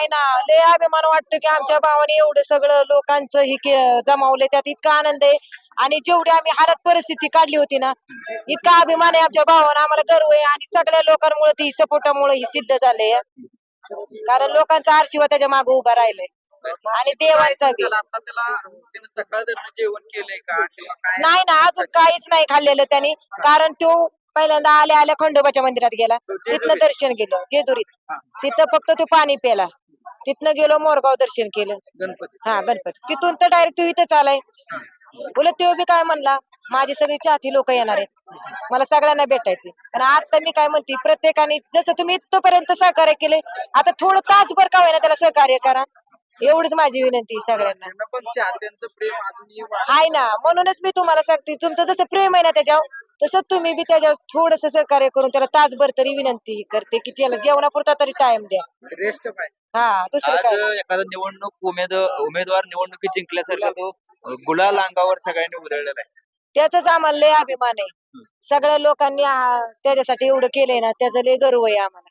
नाही ना. लय अभिमान वाटतो की आमच्या भावाने एवढं सगळं लोकांचं हे के- जमावलंय. त्यात इतका आनंद आहे. आणि जेवढी आम्ही हालत परिस्थिती काढली होती ना इतका अभिमान आहे आमच्या भावानं. आम्हाला गर्व आहे. आणि सगळ्या लोकांमुळे ती सपोर्टामुळे ही सिद्ध झालंय. कारण लोकांचा आरशिवाय त्याच्यामागे उभा राहिलाय. आणि देवांचा बी. त्याला आता त्याला सकाळ दरम्यान जेवण केलंय का किंवा काय नाही ना अजून काहीच नाही खाल्लेलं त्यांनी. कारण तो पहिल्यांदा आल्या आल्या खंडोबाच्या मंदिरात गेला. तिथनं दर्शन केलं. जेजुरीत. हा. तिथं फक्त तो पाणी प्याला तिथनं गेलो मोरगाव दर्शन केलं. गणपती. हा गणपती. तिथून तर डायरेक्ट तू इथंच आलाय. उलट तो बी काय म्हणला? माझी सगळी चाहती लोक येणार आहेत. मला सगळ्यांना भेटायचे पण आता मी काय म्हणते प्रत्येकाने जसं तुम्ही इथपर्यंत सहकार्य केले आता थोडं तासभर का होईना त्याला सहकार्य करा. एवढीच माझी विनंती सगळ्यांना. आहे ना. म्हणूनच मी तुम्हाला सांगते तुमचं जसं प्रेम आहे ना त्याच्यावर तसं तुम्ही बी त्याच्यावर थोडस सहकार्य करून त्याला तासभर तरी विनंती करते की त्याला जेवणापुरता तरी टाइम द्या. रेस्ट पाय हा दुसरं आज काय? एखादा निवडणूक उमेद उमेदवार निवडणुकीत जिंकल्यासारखा तो गुलाल अंगावर सगळ्यांनी उधळलेला आहे. त्याचाच आम्हाला लय अभिमान आहे. सगळ्या लोकांनी आ, त्याच्यासाठी एवढं केलंय ना त्याचा लय गर्व आहे आम्हाला.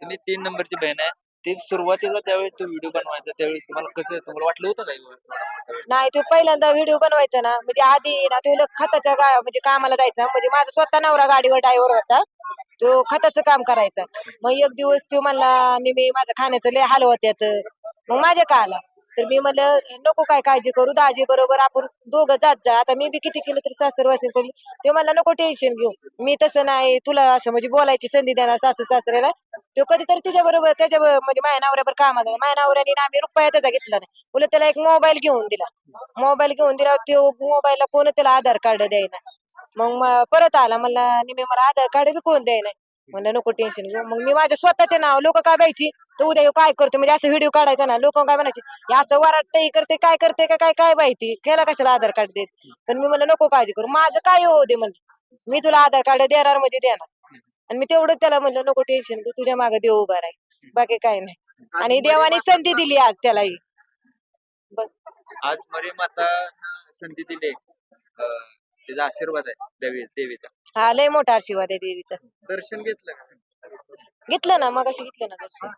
तुम्ही तीन नंबरची बहीण आहे. ती सुरुवातीला त्यावेळेस तो व्हिडिओ बनवायचा त्यावेळेस तुम्हाला कसं तुम्हाला वाटलं होतं का? एवढं? नाही तो पहिल्यांदा व्हिडिओ बनवायचा ना. म्हणजे आधी ना तो खताच्या गा म्हणजे कामाला जायचा. म्हणजे माझा स्वतः नवरा गाडीवर ड्रायव्हर होता. तो खताचं काम करायचा. मग एक दिवस तो म्हणला आणि मी माझं खाण्याचं लय हाल होत्यात मग माझ्या का आला? तर मी म्हणलं नको काय काळजी करू दाजी बरोबर आपण दोघं जात जा. आता मी बी किती केलं तरी सासर वाचन पडली तो म्हणला नको टेन्शन घेऊ. मी तसं नाही तुला असं म्हणजे बोलायची संधी देणार सासू सासऱ्याला. तो कधीतरी तिच्या बरोबर त्याच्या म्हणजे माझ्या नवऱ्यावर कामाला माझ्या नवऱ्याने आम्ही रुपया त्याचा घेतला नाही. उलट त्याला एक मोबाईल घेऊन दिला. मोबाईल घेऊन दिला तो मोबाईलला कोण त्याला आधार कार्ड द्यायना. मग परत आला मला निमे मला आधार कार्ड बी कोण द्यायना? म्हणलं नको टेन्शन घेऊ. मग मी माझ्या स्वतःचे नाव लोक काय द्यायची तर उद्या ह्यो काय करतो म्हणजे असं व्हिडिओ काढायचा ना लोक काय म्हणायचे हे असं वराटतंय करते काय करते का काय काय माहिती? केला कशाला आधार कार्ड देत? पण मी म्हणलं नको काळजी करू. माझं काय होऊ दे म्हणलं. मी तुला आधार कार्ड देणार म्हणजे देणार. आणि मी तेवढं त्याला म्हणलं नको टेन्शन तू तुझ्या मागे देव उभा राहील. बाकी काय नाही. आणि देवाने संधी दिली आज त्यालाही बस. आज मरे माता संधी दिली. त्याचा आशीर्वाद आहे देवी देवीचा. हा लय मोठा आशीर्वाद आहे देवीचा. दर्शन घेतलं का? घेतलं ना मग अशी घेतलं ना दर्शन.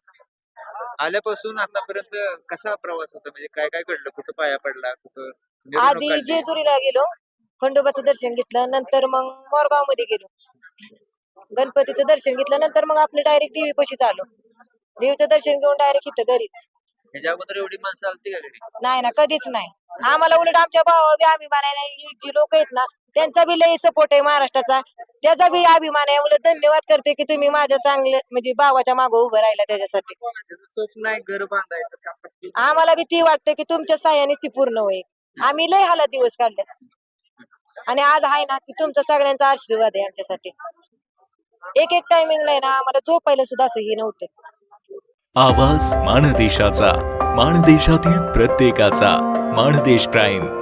आल्यापासून आतापर्यंत कसा प्रवास होता? म्हणजे काय काय घडलं? कुठं पाया पडला? कुठं मिरवणूक आधी काढली? जेजुरीला गेलो खंडोबाचं दर्शन घेतलं नंतर मग मोरगावमध्ये गेलो. गणपतीचं दर्शन घेतलं नंतर मग आपलं डायरेक्ट देवीपाशीच आलो देवीचं दर्शन घेऊन डायरेक्ट इथं घरी. ह्याच्या अगोदर एवढी माणसं आलती का घरी? नाही ना कधीच नाही. आम्हाला उलट आमच्या भावा बी अभिमान आहे ना, ही जी लोक आहेत ना त्यांचा बी लय सपोर्ट आहे महाराष्ट्राचा. त्याचा बी अभिमान आहे. उलट धन्यवाद करते की तुम्ही माझ्या चांगल्या म्हणजे भावाच्या मागे उभं राहिला त्याच्यासाठी. त्याचं स्वप्न आहे घर बांधायचं का? पट्टी आम्हाला बी ती वाटते की तुमच्या साह्यानेच ती पूर्ण होईल. आम्ही लय हाला दिवस काढले. आणि आज आहे ना ती तुमचा सगळ्यांचा आशीर्वाद आहे आमच्यासाठी. एक एक टायमिंगला आहे ना आम्हाला झोपायला सुद्धा असं हे नव्हतं. आवाज माणदेशाचा माणदेशातील प्रत्येकाचा. माणदेश प्राईम.